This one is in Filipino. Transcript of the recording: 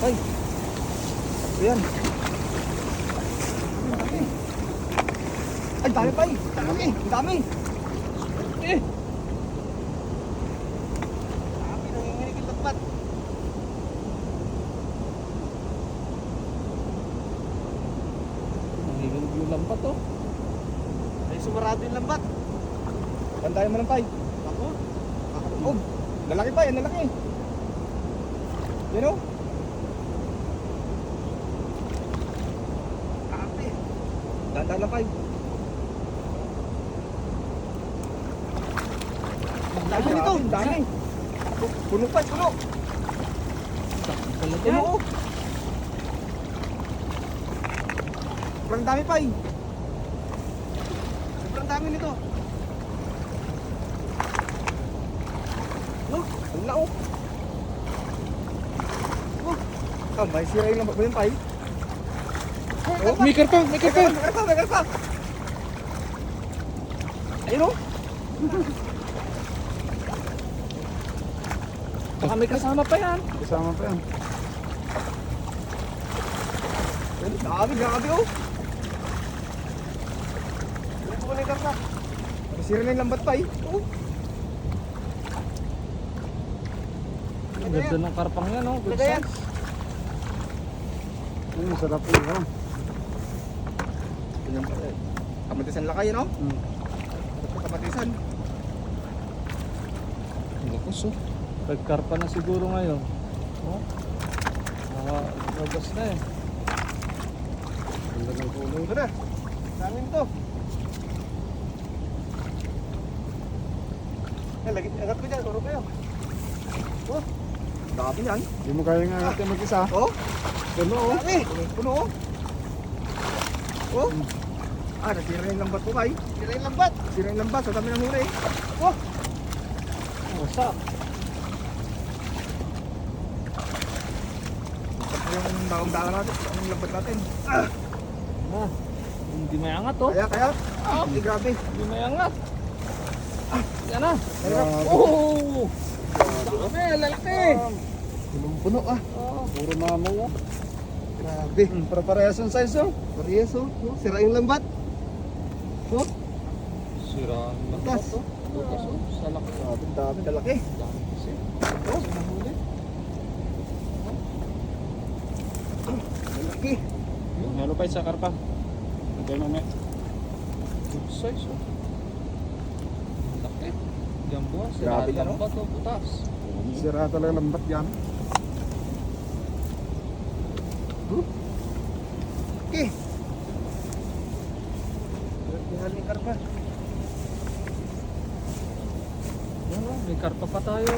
Ay. Ayan. Ay, dami pa eh. Dami. Dami. Eh. Dami nanginginig yung lambat. Nangiginig yung lambat to. Ay, sumarado yung lambat. Bandayan mo lang tay. Ako? Oh, lalaki pa yan, lalaki. Yan o. Kayo. Dami nito, dami. Puno pa, puno. Puno oh. Sobrang dami pa eh. Sobrang dami nito. Oh, ang lao. Oh, may sira yung lambat mo yun, Pai. Oh, May karpa, may karpa. may karpa, may karpa. Ayun oh. Baka may kasama pa yan. Kasama pa yan. Ayun, Grabe, grabe oh. Ayun po na yung karpa. May sira na yung lambat, Pai. Oh. Ang ganda ng karpang yan, oh. Good size. Ayun, sarap yun. Oh. Ganyan pala eh. Kamatisan lakay, no? Hmm. Kamatisan. Lakas, oh. Nagkarpa na siguro ngayon. Oh. Nakakabas na eh. Ganda ng kulay. Ito na. Namin to. Eh, lagi, agad ko dyan. Turo kayo. Oh. Dami yan. Hindi mo kaya nga natin mag-isa. Oh. Puno oh. Puno oh. Oh. Ah, nasira yung lambat ko kay. Nasira yung lambat. Nasira yung lambat. Sa dami ng huli. Oh. Wasak. Yung daong-daong natin. Yung lambat natin. Ah. Ah. Hindi may angat, oh. Kaya, kaya. Ah, hindi grabe. Hindi may angat. Ah, yan na. Grabe. Oh! Dami, lalaki. Punong-puno ah. Oh. Puro mamaw oh. Grabe. Hmm, para parehas ang size oh. Parehas oh. Oh, Sira yung lambat. Oh. Sira ang Butas. oh. Butas, oh. Sa laki. Grabe, dami. Dalaki. Dami kasi. Oh. Dalaki. Yung halo pa sa karpa. Okay mamaya. Good size, oh. Laki. Yan. Sira yan, oh. lambat, oh. Butas. Sira talaga lambat yan. Yung karpa. Yan, oh. May karpa pa tayo.